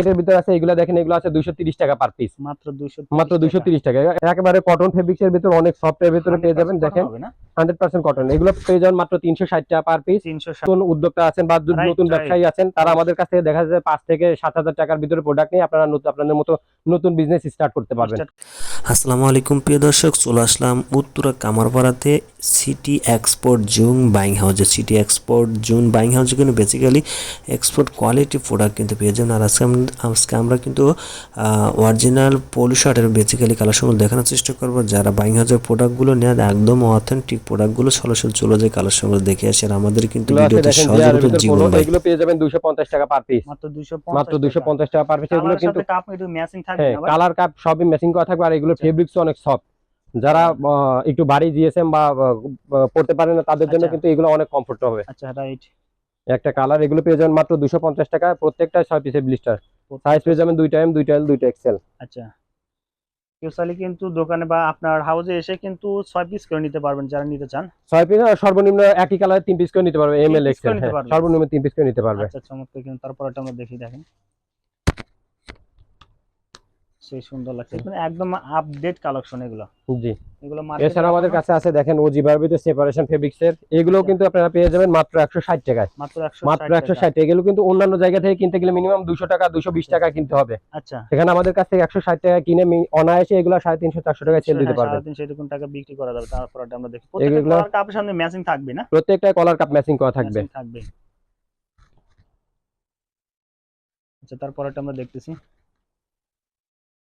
এটার ভিতরে আছে এগুলো দেখেন এগুলো আছে দুইশো তিরিশ টাকা পার পিস মাত্র 200 মাত্র দুইশো তিরিশ টাকা। একেবারে কটন ফেব্রিক্স এর ভিতরে অনেক সফট এর ভিতরে পেয়ে যাবেন দেখেন। হবে না? হান্ড্রেড পার্সেন্ট কটন এগুলো পেয়ে যাবেন মাত্র তিনশো ষাট টাকা পার পিস 360 নতুন উদ্যোক্তা আছেন বা নতুন ব্যবসায়ী আছেন তারা আমাদের কাছ থেকে দেখা যায় পাঁচ থেকে সাত হাজার টাকার ভিতরে প্রোডাক্ট নিয়ে আপনারা আপনাদের মতো নতুন বিজনেস স্টার্ট করতে পারবেন। আসসালামু আলাইকুম প্রিয় দর্শক চলে আসলাম উত্তরা কামারপাড়াতে সিটি এক্সপোর্ট জুন বাইং হাউসে সিটি এক্সপোর্ট জুন বাইং হাউসে কিন্তু বেসিক্যালি এক্সপোর্ট কোয়ালিটি প্রোডাক্ট কিন্তু পেয়ে যাবেন। আর আজকে আজকে আমরা কিন্তু অরিজিনাল পোলো শার্টের বেসিক্যালি কালেকশনগুলো দেখানোর চেষ্টা করব। যারা বাইং হাউসের প্রোডাক্টগুলো নেন একদম অথেন্টিক প্রোডাক্টগুলো সরাসরি চলে যায় কালেকশনগুলো দেখে আসে। আর আমাদের কিন্তু ভিডিওতে সহজে জীবন এগুলো পেয়ে যাবেন দুইশো পঞ্চাশ টাকা পার পিস মাত্র 250 মাত্র দুইশো পঞ্চাশ টাকা পার পিস এগুলো কিন্তু কাপ একটু ম্যাচিং থাকবে হ্যাঁ কালার কাপ সবই ম্যাচিং করা থাকবে আর এগুলো আচ্ছা। ফেব্রিক্স অনেক সফট যারা একটু বাড়ি জিএসএম বা পড়তে পারে না তাদের জন্য আচ্ছা। কিন্তু এগুলো অনেক কমফোর্ট হবে। আচ্ছা রাইট একটা কালার এগুলো পেয়ে যাবেন মাত্র দুশো পঞ্চাশ টাকা প্রত্যেকটা ছয় পিসের ব্লিস্টার সাইজ পেয়ে যাবেন দুইটা এম দুইটা এল দুইটা এক্সেল আচ্ছা। কেউ চাইলে কিন্তু দোকানে বা আপনার হাউসে এসে কিন্তু ছয় পিস করে নিতে পারবেন যারা নিতে চান। ছয় পিস সর্বনিম্ন একই কালার তিন পিস করে নিতে পারবে এম এল এক্সেল। সর্বনিম্ন তিন পিস করে নিতে পারবে। আচ্ছা চমৎকার কিন্তু তারপর এটা আমরা দেখি দেখেন। সেই সুন্দর লাগছে। কিন্তু একদম আপডেট কালেকশন এগুলো। জি। এগুলো এছাড়া আমাদের কাছে আছে দেখেন সেপারেশন ফেব্রিক্স এর এগুলো। কিন্তু আপনারা পেয়ে যাবেন মাত্র একশো ষাট টাকায়। মাত্র একশো মাত্র একশো ষাট এগুলো কিন্তু অন্যান্য জায়গা থেকে কিনতে গেলে মিনিমাম দুশো টাকা দুশো বিশ টাকা কিনতে হবে। আচ্ছা। সেখানে আমাদের কাছ থেকে একশো ষাট টাকা কিনে অনায়াসে এগুলো সাড়ে তিনশো চারশো টাকা সেল দিতে হ্যাঁ, পারবেন। সাড়ে তিনশো এরকম টাকা বিক্রি করা যাবে। তারপর আমরা দেখি। প্রত্যেকটা কালার কাপের সামনে ম্যাচিং থাকবে না? প্রত্যেকটা কলার কাপ ম্যাচিং করা থাকবে। থাকবে। আচ্ছা তারপর আমরা দেখতেছি।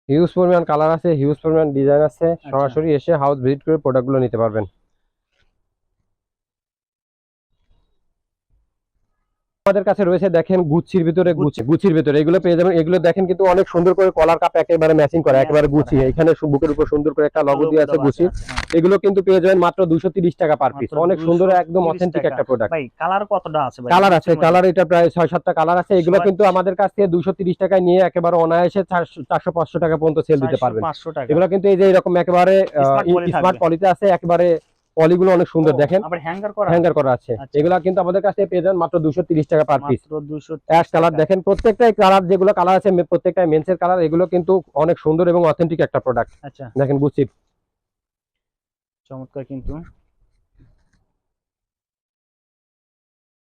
হিউজ পরিমাণ কালার আছে হিউজ পরিমাণ ডিজাইন আছে আচ্ছা। সরাসরি এসে হাউস ভিজিট করে প্রোডাক্টগুলো নিতে পারবেন আমাদের কাছে রয়েছে দেখেন গুচ্ছির ভিতরে গুচ্ছি গুচ্ছির ভিতরে এগুলো পেয়ে যাবেন এগুলো দেখেন কিন্তু অনেক সুন্দর করে কলার কাপ একেবারে ম্যাচিং করা একেবারে গুছিয়ে হ্যাঁ। এখানে সু- বুকের উপর সুন্দর করে একটা লগো দিয়ে আছে হ্যাঁ। এগুলো কিন্তু পেয়ে যাবেন মাত্র দুশো তিরিশ টাকা পার পিস অনেক সুন্দর একদম অথেন্টিক একটা প্রোডাক্ট ভাই কালার কতটা আছে ভাই? কালার আছে কালার এটা প্রায় ছয় সাতটা কালার আছে। এগুলো কিন্তু আমাদের কাছ থেকে দুশো তিরিশ টাকায় নিয়ে একেবারে অনায়াসে চারশো পাঁচশো টাকা পর্যন্ত সেল দিতে পারবেন। এগুলো কিন্তু এই যে এরকম একেবারে স্মার্ট। পলিতে আছে একেবারে পলিগুলো অনেক সুন্দর। দেখেন হ্যাঙ্গার করা আছে? আচ্ছা। এগুলা কিন্তু আমাদের কাছে পেয়ে যান মাত্র দুশো তিরিশ টাকা পার পিস মাত্র 200 অ্যাশ কালার দেখেন প্রত্যেকটাই কালার যেগুলো কালার আছে প্রত্যেকটাই মেন্সের কালার এগুলো কিন্তু অনেক সুন্দর এবং অথেন্টিক একটা প্রোডাক্ট আচ্ছা। দেখেন গুচির চমৎকার কিন্তু।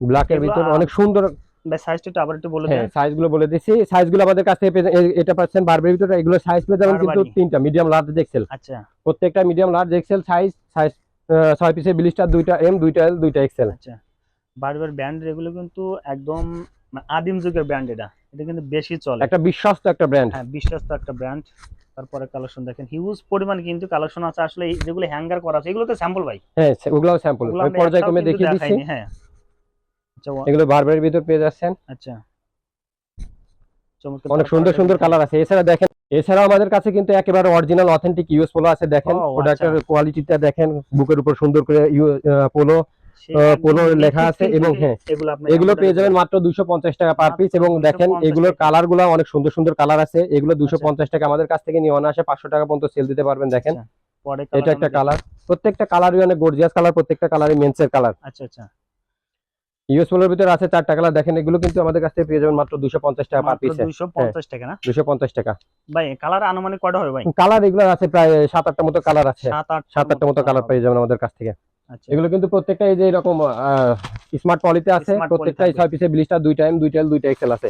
ব্ল্যাকের এগুলো ভিতর অনেক সুন্দর সাইজটা আবার একটু বলে হ্যাঁ দেন। সাইজগুলো বলে দিচ্ছি সাইজগুলো আমাদের কাছে এটা পাচ্ছেন বারবের ভিতরে। এগুলো সাইজ পেয়ে যাবেন কিন্তু তিনটা মিডিয়াম লার্জ এক্সেল আচ্ছা। প্রত্যেকটা medium large XL size size ছয় পিসের বিলিস্টার দুইটা এম দুইটা এল দুইটা এক্সেল আচ্ছা। বারবার ব্র্যান্ড এগুলো কিন্তু একদম মানে আদিম যুগের ব্র্যান্ড এটা। এটা কিন্তু বেশি চলে। একটা বিশ্বস্ত একটা ব্র্যান্ড হ্যাঁ বিশ্বস্ত একটা ব্র্যান্ড তারপরে কালেকশন দেখেন হিউজ পরিমাণ কিন্তু কালেকশন আছে। আসলে যেগুলো হ্যাঙ্গার করা আছে এগুলো তো স্যাম্পল ভাই। হ্যাঁ ওগুলো স্যাম্পল আমরা পর্যায়ক্রমে দেখিয়ে দিচ্ছি। হ্যাঁ। আচ্ছা এগুলো বারবারের ভিতর পেয়ে যাচ্ছেন। আচ্ছা। চমৎকার অনেক সুন্দর সুন্দর কালার আছে। এছাড়া দেখেন এছাড়াও আমাদের কাছে কিন্তু একেবারে অরিজিনাল অথেন্টিক ইউএস পোলো আছে। দেখেন প্রোডাক্টের আচ্ছা। কোয়ালিটিটা দেখেন বুকের উপর সুন্দর করে পোলো নিখুঁত লেখা আছে এবং হ্যাঁ, এগুলো পেয়ে যাবেন মাত্র দুশো পঞ্চাশ টাকা পার পিস এবং দেখেন এগুলোর কালারগুলো অনেক সুন্দর সুন্দর কালার আছে। এগুলো দুশো আচ্ছা। পঞ্চাশ টাকা আমাদের কাছ থেকে নিয়ে অনায়াসে পাঁচশো টাকা পর্যন্ত সেল দিতে পারবেন দেখেন। আচ্ছা, এটা একটা কালার প্রত্যেকটা কালারই অনেক গর্জিয়াস কালার প্রত্যেকটা কালারই মেন্সের কালার আচ্ছা আচ্ছা। ইউএস পোলোর ভিতরে আছে চারটা কালার দেখেন এগুলো কিন্তু আমাদের কাছ থেকে পেয়ে যাবেন মাত্র দুশো পঞ্চাশ টাকা পার মাত্র 250 টাকা না? দুশো পঞ্চাশ টাকা। ভাই কালার আনুমানিক কয়টা হবে ভাই? কালার এগুলো আছে প্রায় সাত আটটা মতো কালার আছে। মতো কালার পেয়ে যাবেন আমাদের কাছ থেকে। আচ্ছা এগুলো কিন্তু প্রত্যেকটা এই যে এরকম স্মার্ট পলিতে আছে প্রত্যেকটাই ছয় পিসে ব্লিস্টার দুইটা এম দুইটা এল দুইটা এক্সেল আছে।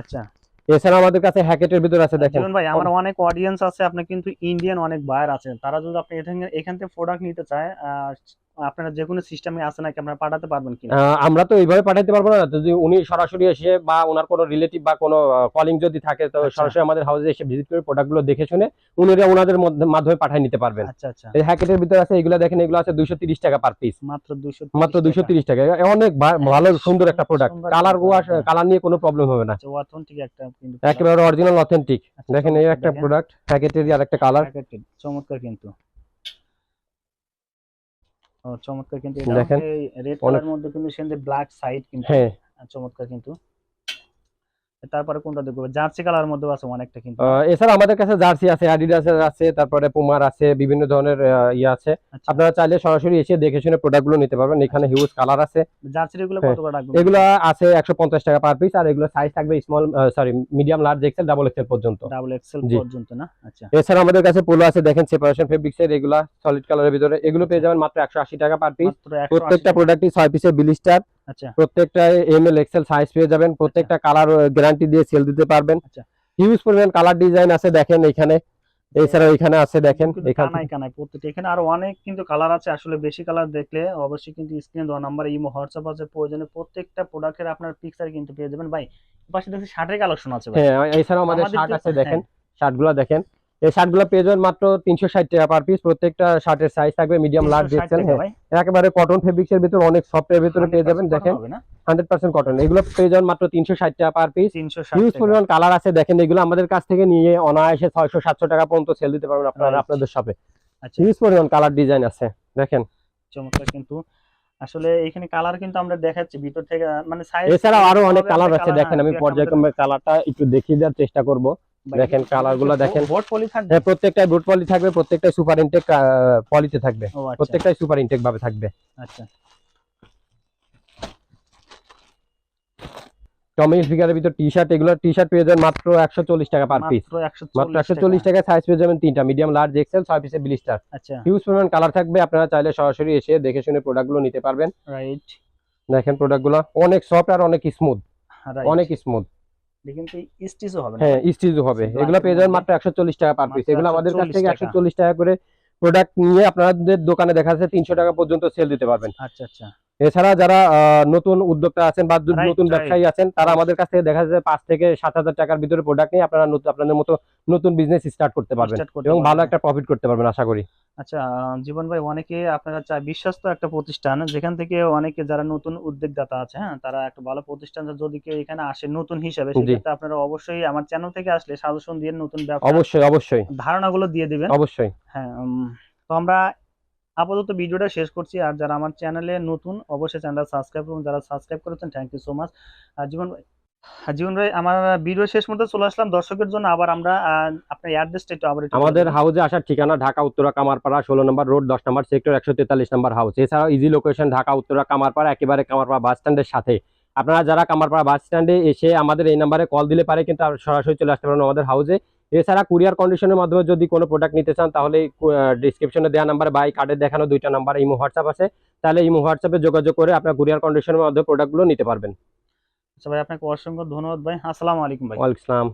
আচ্ছা। এছাড়া আমাদের কাছে হ্যাকেটের ভিতরে আছে দেখেন। ভাই আমার অনেক অডিয়েন্স আছে আপনার কিন্তু ইন্ডিয়ান অনেক বায়ার আছে তারা যদি আপনি এখান থেকে প্রোডাক্ট নিতে চায় আপনারা যে কোনো সিস্টেমে আছে নাকি আপনারা পাঠাতে পারবেন কিনা? আমরা তো এইভাবে পাঠাতে পারব না। যদি উনি সরাসরি এসে বা ওনার কোনো রিলেটিভ বা কোনো কলিং যদি থাকে তো আচ্ছা। সরাসরি আমাদের হাউসে এসে ভিজিট করে প্রোডাক্টগুলো দেখে শুনে উনিরা ওনাদের মাধ্যমে পাঠিয়ে নিতে পারবেন। আচ্ছা আচ্ছা। এই হ্যাকেটের ভিতরে আছে এগুলো দেখেন এগুলো আছে দুইশো তিরিশ টাকা পার পিস মাত্র দুশো মাত্র দুইশো তিরিশ টাকা। এ অনেক ভালো সুন্দর একটা প্রোডাক্ট কালার ওয়াশ কালার নিয়ে কোনো প্রবলেম হবে না। আচ্ছা অথেন্টিক একটা কিন্তু একেবারে অরিজিনাল অথেন্টিক আচ্ছা, দেখেন এই একটা প্রোডাক্ট প্যাকেটেরই আর একটা কালার চমৎকার কিন্তু। চমৎকার কিন্তু। এটা রেড কালার মধ্যে কিন্তু সেখানে ব্ল্যাক সাইড কিন্তু। হ্যাঁ চমৎকার কিন্তু। তারপরে কোনটা দেখব? জার্সি কালার মধ্যেও আছে অনেকটা কিন্তু। এছাড়া আমাদের কাছে জার্সি আছে অ্যাডিডাসের আছে তারপরে পুমার আছে বিভিন্ন ধরনের আহ, ইয়ে আছে। আচ্ছা। আপনারা চাইলে সরাসরি এসে দেখে শুনে প্রোডাক্টগুলো নিতে পারবেন। এখানে হিউজ কালার আছে। জার্সির এগুলো হ্যাঁ, কত করে রাখবেন? এগুলো আছে একশো পঞ্চাশ টাকা পার পিস আর এগুলো সাইজ থাকবে small sorry medium large XL double XL পর্যন্ত। ডাবল এক্সেল পর্যন্ত না? আচ্ছা। এছাড়া আমাদের কাছে পোলো আছে দেখেন সেপারেশন ফেব্রিক্স এর এগুলা সলিড কালারের ভিতরে। এগুলো পেয়ে যাবেন মাত্র একশো আশি টাকা পার পিস প্রত্যেকটা প্রোডাক্টই ছয় পিসের বিলিস্টার। আচ্ছা প্রত্যেকটা এম এল এক্সেল সাইজ পেয়ে যাবেন প্রত্যেকটা কালার গ্যারান্টি দিয়ে সেল দিতে পারবেন। আচ্ছা। হিউজ পরিমাণ কালার ডিজাইন আছে দেখেন এখানে। এছাড়া এখানে আছে দেখেন এখানে কানায় প্রত্যেকটা। এখানে আরও অনেক কিন্তু কালার আছে আসলে বেশি কালার দেখলে অবশ্যই কিন্তু স্ক্রিনে দেওয়া নাম্বার ইমো হোয়াটসঅ্যাপ আছে প্রয়োজনে প্রত্যেকটা প্রোডাক্টের আপনার পিকচার কিন্তু পেয়ে যাবেন। ভাই পাশে দেখছি শার্টের কালেকশন আছে ভাই। হ্যাঁ এছাড়াও আমাদের শার্ট আছে দেখেন হ্যাঁ। শার্টগুলা দেখেন। এই শার্টগুলা পেয়ে যাবেন মাত্র তিনশো ষাট টাকা পার পিস প্রত্যেকটা শার্টের সাইজ থাকবে মিডিয়াম লার্জ 360 এক্সেল টাকা ভাই। একেবারে কটন ফেব্রিক্স এর ভিতরে অনেক সফট এর ভিতরে পেয়ে যাবেন দেখেন। হান্ড্রেড পার্সেন্ট কটন এগুলো পেয়ে যাবেন মাত্র তিনশো ষাট টাকা পার পিস হিউজ পরিমাণ কালার আছে দেখেন এগুলো আমাদের কাছ থেকে নিয়ে অনায়াসে ছয়শো সাতশো টাকা পর্যন্ত সেল দিতে পারবেন আপনারা আপনাদের শপে আচ্ছা। হিউজ পরিমাণ কালার ডিজাইন আছে দেখেন। চমৎকার কিন্তু। আসলে এখানে কালার কিন্তু আমরা দেখাচ্ছি ভিতর থেকে মানে এছাড়াও আরও অনেক কালার আছে দেখেন আমি পর্যায়ক্রমে কালারটা একটু দেখিয়ে দেওয়ার চেষ্টা করব। দেখেন colour গুলো দেখেন। হ্যাঁ প্রত্যেকটাই ব্রুট পলি থাকবে প্রত্যেকটাই সুপার ইনটেক পলিতে থাকবে। আচ্ছা। প্রত্যেকটাই সুপার ইনটেক ভাবে থাকবে। আচ্ছা। টমি ফিগারের ভিতর টি শার্ট এগুলো টি শার্ট পেয়ে যাবেন মাত্র একশো চল্লিশ টাকা পার পিস মাত্র 140 একশো চল্লিশ টাকা সাইজ পেয়ে যাবেন তিনটা মিডিয়াম লার্জ এক্সেল ছয় পিসের ব্লিস্টার আচ্ছা। হিউজ পরিমাণ কালার থাকবে আপনারা চাইলে সরাসরি এসে দেখে শুনে প্রোডাক্টগুলো নিতে পারবেন। রাইট দেখেন প্রোডাক্টগুলো অনেক সফট আর অনেক স্মুথ অনেক স্মুথ কিন্তু স্টিচও হবে হ্যাঁ স্টিচও হবে। এগুলো পেয়ে যাবেন মাত্র একশো চল্লিশ টাকা পার পিস এগুলো আমাদের কাছ থেকে টাকা। একশো চল্লিশ টাকা করে প্রোডাক্ট নিয়ে আপনাদের দোকানে দেখা যাচ্ছে তিনশো টাকা পর্যন্ত সেল দিতে পারবেন। আচ্ছা আচ্ছা। এছাড়া যারা নতুন উদ্যোক্তা আছেন বা নতুন ব্যবসায়ী আছেন তারা আমাদের কাছ থেকে দেখা যাচ্ছে পাঁচ থেকে সাত হাজার টাকার ভিতরে প্রোডাক্ট নিয়ে আপনারা আপনাদের মতো নতুন বিজনেস স্টার্ট করতে পারবেন এবং ভালো একটা প্রফিট করতে পারবেন আশা করি। আচ্ছা জীবন ভাই অনেকে আপনারা চায় বিশ্বস্ত একটা প্রতিষ্ঠান যেখান থেকে অনেকে যারা নতুন উদ্যোগদাতা আছে হ্যাঁ তারা একটা ভালো প্রতিষ্ঠান যদি কেউ এখানে আসে নতুন হিসাবে সেক্ষেত্রে আপনারা অবশ্যই আমার চ্যানেল থেকে আসলে সাজেশন দিয়ে নতুন ব্যবসা অবশ্যই অবশ্যই। ধারণাগুলো দিয়ে দিবেন। অবশ্যই। হ্যাঁ তো আমরা আপাতত ভিডিওটা শেষ করছি। আর যারা আমার চ্যানেলে নতুন অবশ্যই চ্যানেলটা সাবস্ক্রাইব করুন। যারা সাবস্ক্রাইব করেছেন থ্যাংক ইউ সো মাচ আর জীবন ভাই জীবন ভাই আমার ভিডিও শেষ মধ্যে চলে আসলাম। দর্শকের জন্য আবার আমরা আপনার অ্যাড্রেসটা একটু আবার আমাদের। হাউসে আসার ঠিকানা ঢাকা উত্তরা কামারপাড়া ষোলো নম্বর রোড দশ নম্বর সেক্টর একশো তেতাল্লিশ নম্বর হাউস এছাড়াও ইজি লোকেশন ঢাকা উত্তরা কামারপাড়া একেবারে কামারপাড়া বাস স্ট্যান্ডের সাথে। আপনারা যারা কামারপাড়া বাস স্ট্যান্ডে এসে আমাদের এই নাম্বারে কল দিলে পারে কিন্তু সরাসরি চলে আসতে পারেন আমাদের হাউসে এছাড়া কুরিয়ার কন্ডিশনের মাধ্যমে যদি কোনো প্রোডাক্ট নিতে চান তাহলে ডিসক্রিপশনে দেওয়া নাম্বার বাই কার্ডে দেখানো দুইটা নাম্বার ইমো হোয়াটসঅ্যাপ আছে। তাহলে ইমো হোয়াটসঅ্যাপে যোগাযোগ করে আপনার কুরিয়ার কন্ডিশনের মাধ্যমে প্রোডাক্টগুলো নিতে পারবেন। আচ্ছা ভাই আপনাকে অসংখ্য ধন্যবাদ ভাই। আসসালামু আলাইকুম ভাই। ওয়ালাইকুম আসসালাম